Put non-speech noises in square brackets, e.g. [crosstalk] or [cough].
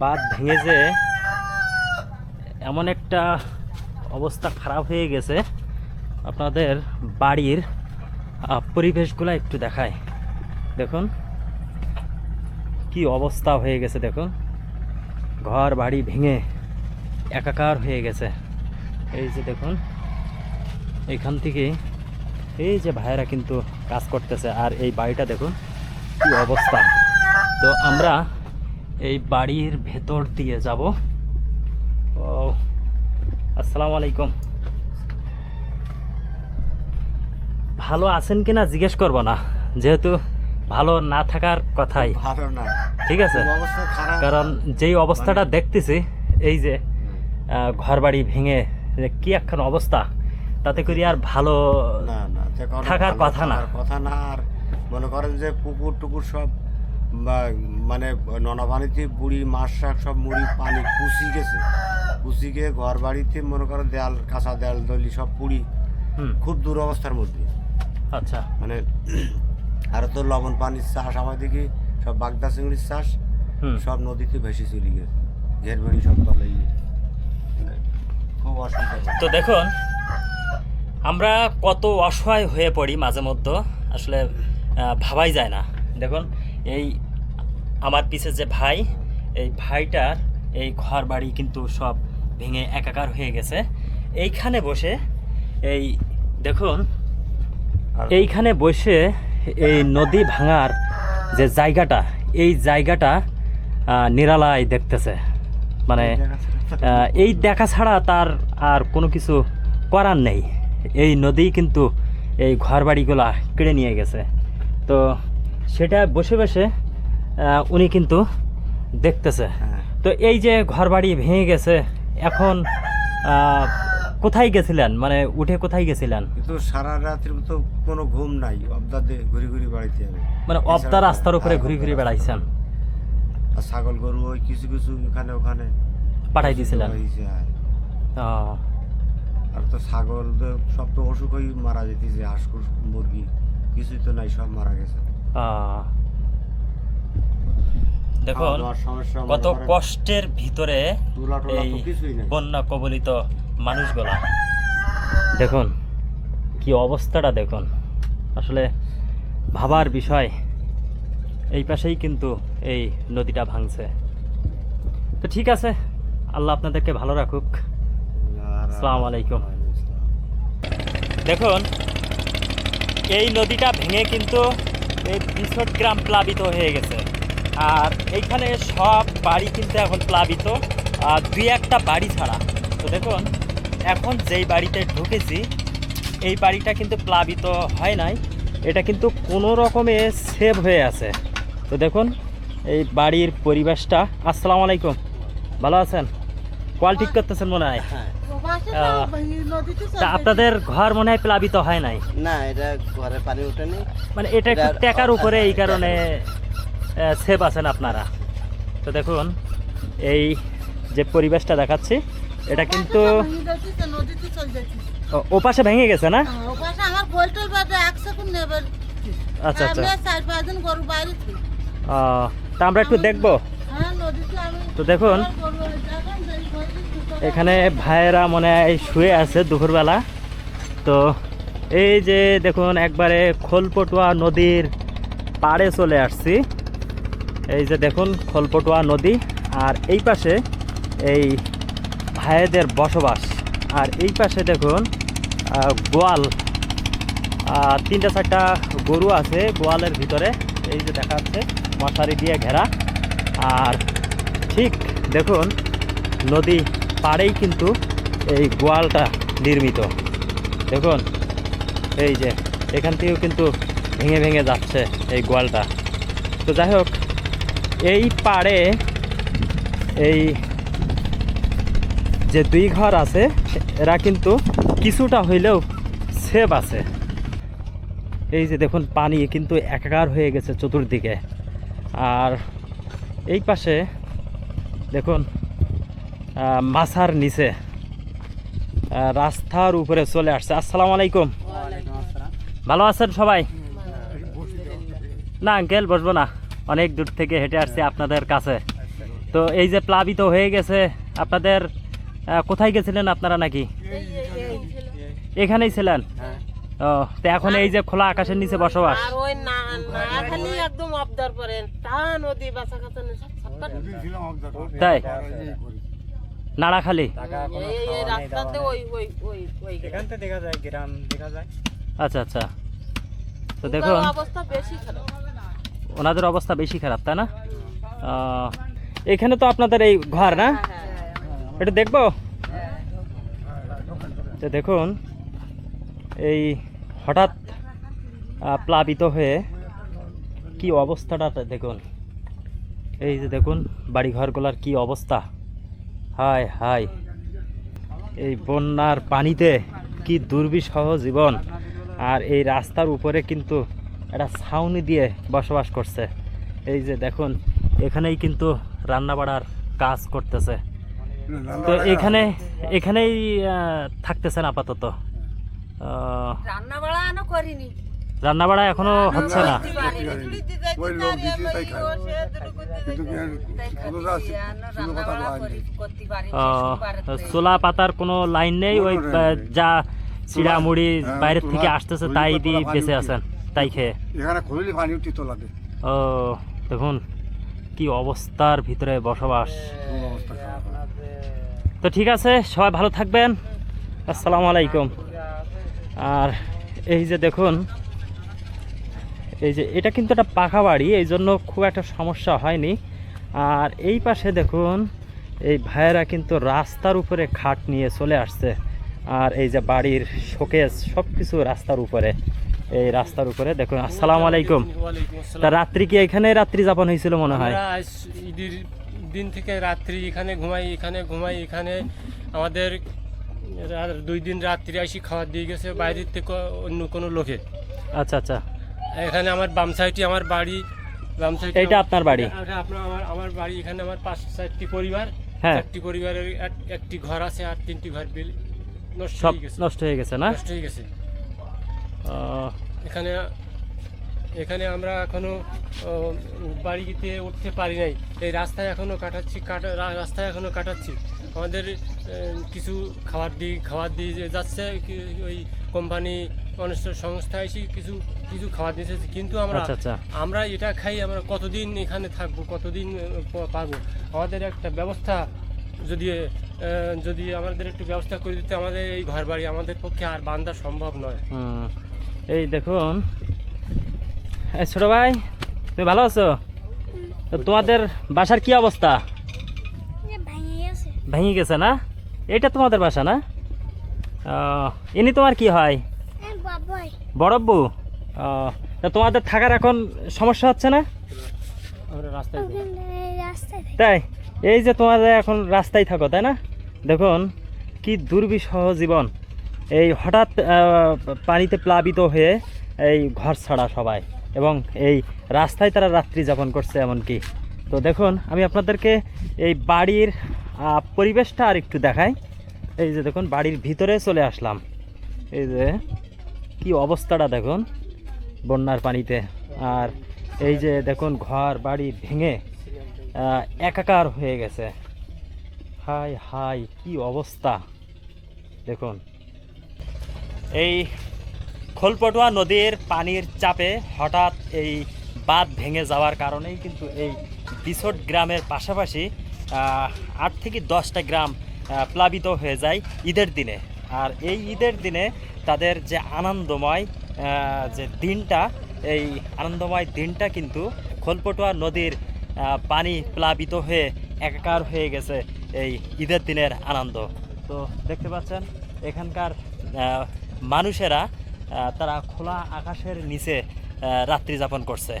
বাঁধ ভেঙে যে এমন একটা অবস্থা খারাপ হয়ে গেছে, আপনাদের বাড়ির পরিবেশগুলো একটু দেখায় দেখুন, কি অবস্থা হয়ে গেছে, দেখুন। ঘর বাড়ি ভেঙে একাকার হয়ে গেছে। এই যে দেখুন, এখান থেকে এই যে ভাইয়েরা কিন্তু কাজ করতেছে, আর এই বাড়িটা দেখুন, কি অবস্থা। তো আমরা এই বাড়ির ভেতর দিয়ে যাব। ও আসসালামু আলাইকুম। ভালো আছেন কিনা জিজ্ঞেস করব না যেহেতু ভালো না থাকার কথাই। ভালো না। ঠিক আছে? কারণ যেই অবস্থাটা দেখতেছি এই যে ঘর বাড়ি ভেঙে যে কি একখান অবস্থা তাতে করি আর ভালো না না যে থাকার কথা না। কথা না আর মনে করেন যে পুকুর টুকুর সব মানে ননা পানিতে বুড়ি মাছ শাক সব মুড়ি পানি পুষি গেছে। পুষি গিয়ে ঘর বাড়িতে মনে করেন দেয়াল কাঁচা দেয়াল দলি সব পুড়ি খুব দুরবস্থার মধ্যে। আচ্ছা। মানে [clears throat] আর তো লবণ পানির চাষ আমাদেরকে সব বাগদা চিংড়ির চাষ সব নদীতে ভেসে চলে গেছে। ঘের বাড়ি সব তলে মানে খুব অসুবিধা। তো দেখুন আমরা কত অসহায় হয়ে পড়ি মাঝে মধ্যে আসলে ভাবাই যায় না। দেখুন এই আমার পিছে যে ভাই এই ভাইটার এই ঘর বাড়ি কিন্তু সব ভেঙে একাকার হয়ে গেছে। এইখানে বসে এই দেখুন এইখানে বসে এই নদী ভাঙার যে জায়গাটা এই জায়গাটা নিরালায় দেখতেছে। মানে এই দেখা ছাড়া তার আর কোনো কিছু করার নেই। এই নদী কিন্তু এই ঘরবাড়িগুলা কেড়ে নিয়ে গেছে। তো সেটা বসে বসে উনি কিন্তু দেখতেছে। হ্যাঁ। তো এই যে ঘরবাড়ি ভেঙে গেছে এখন কোথায় গেছিলেন? মানে উঠে কোথায় গেছিলেন? কিন্তু সারা রাত্রি তো কোনো ঘুম নাই অবদা ঘুরি ঘুরি বাড়িতে আমি মানে অবতা রাস্তার উপরে ঘুরে ঘুরে বেড়াইছেন। আর ছাগল গরু ওই কিছু কিছু এখানে ওখানে পাঠাই দিয়েছিলেন। হ্যাঁ। আর তো ছাগল তো সব তো অসুখ মারা যেতেছে হাঁস মুরগি কিছুই তো নাই সব মারা গেছে। ও। দেখুন কত কষ্টের ভিতরে এই বন্যা কবলিত মানুষগুলা। দেখুন কি অবস্থাটা দেখুন। আসলে ভাবার বিষয় এই পাশেই কিন্তু এই নদীটা ভাঙছে। তো ঠিক আছে আল্লাহ আপনাদেরকে ভালো রাখুক। আসসালামু আলাইকুম। দেখুন এই নদীটা ভেঙে কিন্তু এই বিশট গ্রাম প্লাবিত হয়ে গেছে। আর এইখানে সব বাড়ি কিন্তু এখন প্লাবিত আর দুই একটা বাড়ি ছাড়া। তো দেখুন এখন যেই বাড়িতে ঢুকেছি এই বাড়িটা কিন্তু প্লাবিত হয় নাই। এটা কিন্তু কোনো রকমে সেভ হয়ে আছে। তো দেখুন এই বাড়ির পরিবেশটা। আসসালামু আলাইকুম। ভালো আছেন? কল ঠিক করতেছেন মনে হয়? হ্যাঁ। আপনাদের ঘর মনে হয় প্লাবিত হয় নাই? না এটা ঘরে পানি ওঠেনি। মানে এটা একটু টেকার উপরে এই কারণে সেভ আছেন আপনারা। তো দেখুন এই যে পরিবেশটা দেখাচ্ছি এটা কিন্তু ও- পাশে ভেঙে গেছে না? নেবার আচ্ছা আচ্ছা। তা আমরা একটু দেখব? হ্যাঁ তো দেখুন এখানে ভাইয়েরা মনে হয় শুয়ে আছে দুপুরবেলা। তো এই যে দেখুন একবারে খোলপটুয়া নদীর পাড়ে চলে আসছি। এই যে দেখুন, খোলপটুয়া নদী, আর এই পাশে এই ভাইয়েদের বসবাস। আর এই পাশে দেখুন গোয়াল। তিনটা চারটা গরু আছে গোয়ালের ভিতরে। এই যে দেখা যাচ্ছে, মশারি দিয়ে ঘেরা। আর ঠিক দেখুন, নদী পাড়েই কিন্তু এই গোয়ালটা নির্মিত। দেখুন, এই যে এখান থেকেও কিন্তু ভেঙে ভেঙে যাচ্ছে এই গোয়ালটা। তো যাই হোক এই পাড়ে এই যে দুই ঘর আছে এরা কিন্তু কিছুটা হইলেও সেভ আছে। এই যে দেখুন পানি কিন্তু একাকার হয়ে গেছে চতুর্দিকে। আর এই পাশে দেখুন মাছার নিচে রাস্তার উপরে চলে আসছে। আসসালামু আলাইকুম। ভালো আছেন সবাই? না আঙ্কেল বসবো না। অনেক দূর থেকে হেঁটে আসছি আপনাদের কাছে। তো এই যে প্লাবিত হয়ে গেছে আপনাদের কোথায় গেছিলেন আপনারা নাকি? এখানেই ছিলেন? ও তো এখন এই যে খোলা আকাশের নিচে বসবাস। না না খালি একদম আবদার করেন। তা নদী বাসা খাতা তাই? নাড়াখালি এই এই রাস্তাতে ওই ওই ওই ওই এখান থেকে দেখা যায় গ্রাম দেখা যায়। আচ্ছা আচ্ছা। তো দেখুন দেখুন। অবস্থা বেশি খারাপ। ওনাদের অবস্থা বেশি খারাপ, তাই না? এখানে তো আপনাদের এই ঘর না? এটা দেখব? দেখুন, এই হঠাৎ প্লাবিত হয়ে কি অবস্থাটা দেখুন। এই যে দেখুন বাড়ি ঘরগুলার কি অবস্থা। হায় হায়। এই বন্যার পানিতে কি দুর্বিষহ জীবন। আর এই রাস্তার উপরে কিন্তু একটা ছাউনি দিয়ে বসবাস করছে। এই যে দেখুন এখানেই কিন্তু রান্না বাড়ার কাজ করতেছে। তো এখানে এখানেই আহ, থাকতেছেন আপাতত। আহ, রান্না বাড়া আনো করিনি। রান্না বাড়া এখনও হচ্ছে না। সোলা পাতার কোনো লাইন নেই ওই যা চিড়া মুড়ি হ্যাঁ, বাইরের থেকে আসতেছে তাই দিয়ে বেঁচে আছেন। তাই খেয়ে। এখানে খুললে পানি উঠি তোলাতে। ও দেখুন কি অবস্থার ভিতরে বসবাস। তো ঠিক আছে সবাই ভালো থাকবেন। আসসালামু আলাইকুম। আর এই যে দেখুন এই যে এটা কিন্তু একটা পাকা বাড়ি এই জন্য খুব একটা সমস্যা হয়নি। আর এই পাশে দেখুন এই ভাইয়েরা কিন্তু রাস্তার উপরে খাট নিয়ে চলে আসছে। আর এই যে বাড়ির শোকেস সব কিছু রাস্তার উপরে। এই রাস্তার উপরে। দেখুন আসসালামু আলাইকুম। তা রাত্রি কি এখানে রাত্রি যাপন হয়েছিল মনে হয়? ঈদের দিন থেকে রাত্রি এখানে ঘুমাই এখানে ঘুমাই এখানে আমাদের দুই দিন রাত্রি আসি খাবার দিয়ে গেছে বাইরের থেকে অন্য কোনো লোকে। আচ্ছা আচ্ছা। এখানে আমার বাম সাইডে আমার বাড়ি বাম সাইডে এটা আপনার বাড়ি? আপনার আমার আমার বাড়ি এখানে আমার পাঁচ চারটি পরিবার। হ্যাঁ। চারটি পরিবারের এক- একটি ঘর আছে আর তিনটি ঘর বিল নষ্ট হয়ে গেছে। নষ্ট হয়ে গেছে না? নষ্ট হয়ে গেছে। এখানে এখানে আমরা এখনও ও, বাড়িতে উঠতে পারি নাই। এই রাস্তায় এখনও কাটাচ্ছি কাটা রাস্তায় এখনও কাটাচ্ছি। আমাদের কিছু খাবার দিয়ে খাবার দিয়ে যাচ্ছে ওই কোম্পানি অনুষ্ঠান সংস্থা এসে কিছু কিছু খাবার দিতেছে কিন্তু আমরা আচ্ছা আচ্ছা। আমরা এটা খাই আমরা কতদিন এখানে থাকব কতদিন আহ, প- পারব? আমাদের একটা ব্যবস্থা যদি যদি আমাদের একটু ব্যবস্থা করে দিতে আমাদের এই ঘর বাড়ি আমাদের পক্ষে আর বান্ধা সম্ভব নয়। এই দেখুন। এই ছোট ভাই তুমি ভালো আছো? তো তোমাদের বাসার কি অবস্থা? ভেঙে গেছে। না? এটা তোমাদের বাসা না? ইনি তোমার কি হয়? বড়ব্বু তা তোমাদের থাকার এখন সমস্যা হচ্ছে না? রাস্তায় তাই এই যে তোমাদের এখন রাস্তায় থাকো তাই না? দেখুন কি দুর্বিষহ জীবন। এই হঠাৎ পানিতে প্লাবিত হয়ে এই ঘর ছাড়া সবাই এবং এই রাস্তায় তারা রাত্রি যাপন করছে এমনকি। তো দেখুন, আমি আপনাদেরকে এই বাড়ির পরিবেশটা আর একটু দেখাই। এই যে দেখুন, বাড়ির ভিতরে চলে আসলাম। এই যে কি অবস্থাটা দেখুন, বন্যার পানিতে। আর এই যে দেখুন, ঘর, বাড়ি ভেঙে একাকার হয়ে গেছে। হাই হাই কি অবস্থা। দেখুন। এই খোলপটুয়া নদীর পানির চাপে হঠাৎ এই বাঁধ ভেঙে যাওয়ার কারণেই কিন্তু এই বিছট গ্রামের পাশাপাশি আট থেকে দশটা গ্রাম প্লাবিত হয়ে যায় ঈদের দিনে। আর এই ঈদের দিনে তাদের যে আনন্দময় যে দিনটা, এই আনন্দময় দিনটা কিন্তু খোলপটুয়া নদীর পানি প্লাবিত হয়ে একাকার হয়ে গেছে এই ঈদের দিনের আনন্দ। তো দেখতে পাচ্ছেন, এখানকার মানুষেরা তারা খোলা আকাশের নিচে রাত্রি যাপন করছে।